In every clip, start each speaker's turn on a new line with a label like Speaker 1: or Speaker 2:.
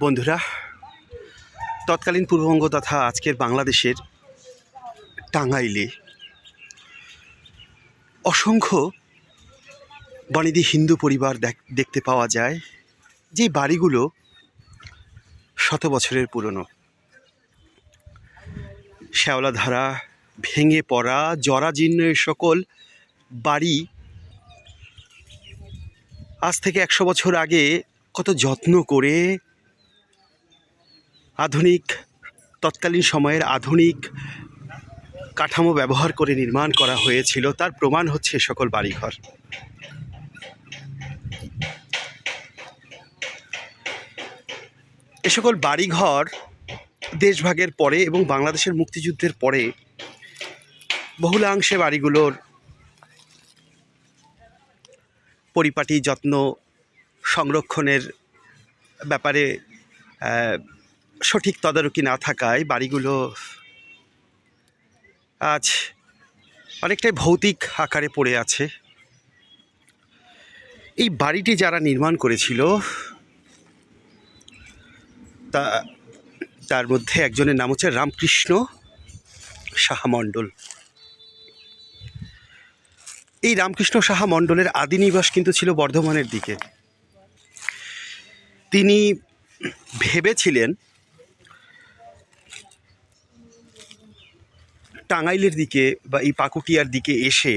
Speaker 1: বন্ধুরা, তৎকালীন পূর্ববঙ্গ তথা আজকের বাংলাদেশের টাঙ্গাইলে অসংখ্য বনেদি হিন্দু পরিবার দেখ- দেখতে পাওয়া যায়, যে বাড়িগুলো শত বছরের পুরনো। শ্যাওলাধারা ভেঙে পড়া, জরাজীর্ণ সকল বাড়ি আজ থেকে একশো বছর আগে কত যত্ন করে আধুনিক, তৎকালীন সময়ের আধুনিক কাঠামো ব্যবহার করে নির্মাণ করা হয়েছিল। তার প্রমাণ হচ্ছে সকল বাড়িঘর। এ সকল বাড়িঘর দেশভাগের পরে এবং বাংলাদেশের মুক্তিযুদ্ধের পরে বহুলাংশে বাড়িগুলোর পরিপাটি, যত্ন, সংরক্ষণের ব্যাপারে সঠিক তদারকি না থাকায় বাড়িগুলো আজ অনেকটাই ভৌতিক আকারে পড়ে আছে। এই বাড়িটি যারা নির্মাণ করেছিল, তা, তার মধ্যে একজনের নাম হচ্ছে রামকৃষ্ণ সাহা মণ্ডল এই রামকৃষ্ণ সাহা মণ্ডলের আদি নিবাস কিন্তু ছিল বর্ধমানের দিকে। তিনি ভেবেছিলেন টাঙ্গাইলের দিকে বা এই পাকুটিয়ার দিকে এসে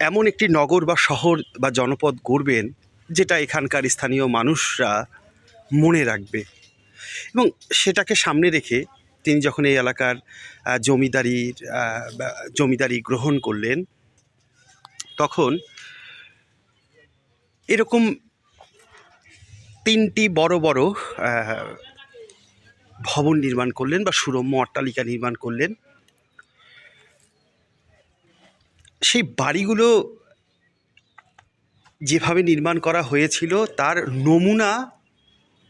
Speaker 1: এমন একটি নগর বা শহর বা জনপদ গড়বেন যেটা এখানকার স্থানীয় মানুষরা মনে রাখবে। এবং সেটাকে সামনে রেখে তিনি যখন এই এলাকার জমিদারির জমিদারি গ্রহণ করলেন, তখন এরকম তিনটি বড় বড় ভবন নির্মাণ করলেন বা সুরম্য অট্টালিকা নির্মাণ করলেন। সেই বাড়িগুলো যেভাবে নির্মাণ করা হয়েছিল, তার নমুনা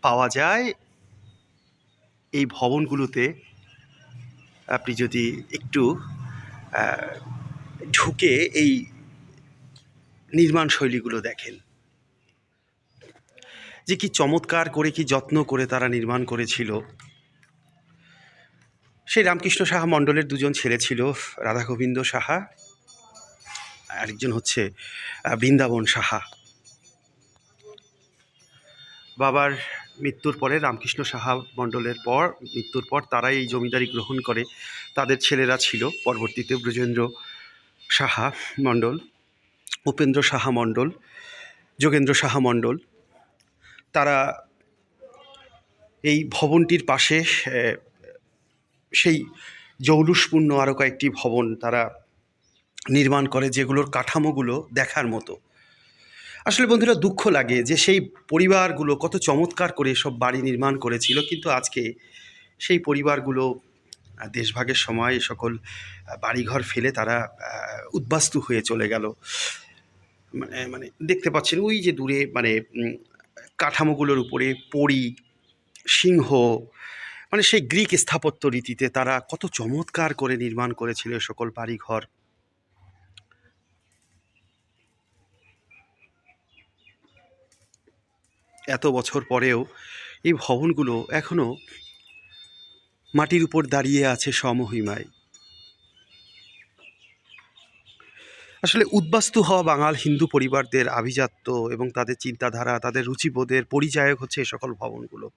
Speaker 1: পাওয়া যায় এই ভবনগুলোতে। আপনি যদি একটু ঢুকে এই নির্মাণ শৈলীগুলো দেখেন। যে কি চমৎকার করে, কি যত্ন করে তারা নির্মাণ করেছিল। সেই রামকৃষ্ণ সাহা মণ্ডলের দুজন ছেলে ছিল রাধা গোবিন্দ সাহা, আরেকজন হচ্ছে বৃন্দাবন সাহা। বাবার মৃত্যুর পরে রামকৃষ্ণ সাহা মণ্ডলের পর, মৃত্যুর পর তারাই এই জমিদারি গ্রহণ করে, তাদের ছেলেরা ছিল পরবর্তীতে ব্রজেন্দ্র সাহা মণ্ডল, উপেন্দ্র সাহা মণ্ডল, যোগেন্দ্র সাহা মণ্ডল। তারা এই ভবনটির পাশে সেই জৌলুসপূর্ণ আরও কয়েকটি ভবন তারা নির্মাণ করে যেগুলোর কাঠামোগুলো দেখার মতো। আসলে বন্ধুরা দুঃখ লাগে যে সেই পরিবারগুলো কত চমৎকার করে সব বাড়ি নির্মাণ করেছিল, কিন্তু আজকে সেই পরিবারগুলো, দেশভাগের সময় সকল বাড়িঘর ফেলে তারা উদ্বাস্তু হয়ে চলে গেল। মানে মানে দেখতে পাচ্ছেন ওই যে দূরে মানে কাঠামোগুলোর উপরে পরি, সিংহ মানে সেই গ্রিক স্থাপত্য রীতিতে তারা কত চমৎকার করে নির্মাণ করেছিল সকল বাড়িঘর। এত বছর পরেও এই ভবনগুলো এখনও মাটির উপর দাঁড়িয়ে আছে সমহিমায়। আসলে উদ্বাস্তু হওয়া বাঙাল হিন্দু পরিবারদের আভিজাত্য এবং তাদের চিন্তাধারা, তাদের রুচিবোধের পরিচায়ক হচ্ছে এ সকল ভবনগুলো।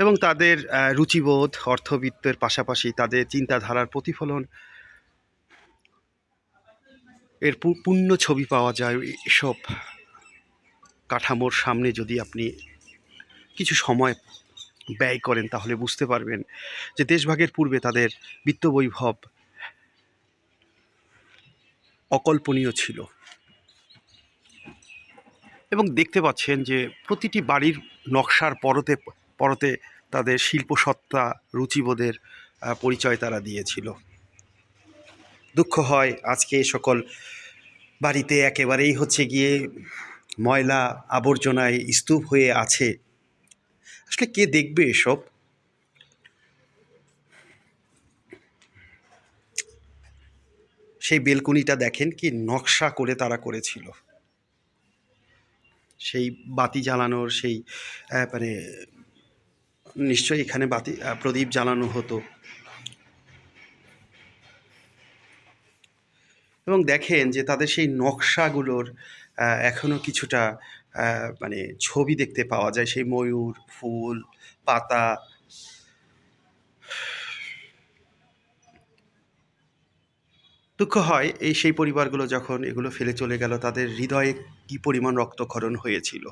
Speaker 1: এবং তাদের রুচিবোধ, অর্থবিত্তের পাশাপাশি তাদের চিন্তাধারার প্রতিফলন, এর পূর্ণ ছবি পাওয়া যায় এসব কাঠামোর সামনে যদি আপনি কিছু সময় ব্যয় করেন তাহলে বুঝতে পারবেন যে দেশভাগের পূর্বে তাদের বিত্তবৈভব অকল্পনীয় ছিল। এবং দেখতে পাচ্ছেন যে প্রতিটি বাড়ির নকশার পরতে পরতে তাদের শিল্পসত্তা রুচিবোধের পরিচয় তারা দিয়েছিল। দুঃখ হয় আজকে সকল বাড়িতে একেবারেই হচ্ছে গিয়ে ময়লা আবর্জনায় স্তূপ হয়ে আছে। আসলে কে দেখবে এসব? সেই বেলকুনিটা দেখেন কি নকশা করে তারা করেছিল। সেই বাতি জ্বালানোর সেই মানে নিশ্চয়ই এখানে বাতি প্রদীপ জ্বালানো হতো। এবং দেখেন যে তাদের সেই নকশাগুলোর আহ, এখনও কিছুটা মানে ছবি দেখতে পাওয়া যায় সেই ময়ূর ফুল পাতা। দুঃখ হয় এই সেই পরিবারগুলো যখন এগুলো ফেলে চলে গেল তাদের হৃদয়ে কি পরিমাণ রক্তক্ষরণ হয়েছিল।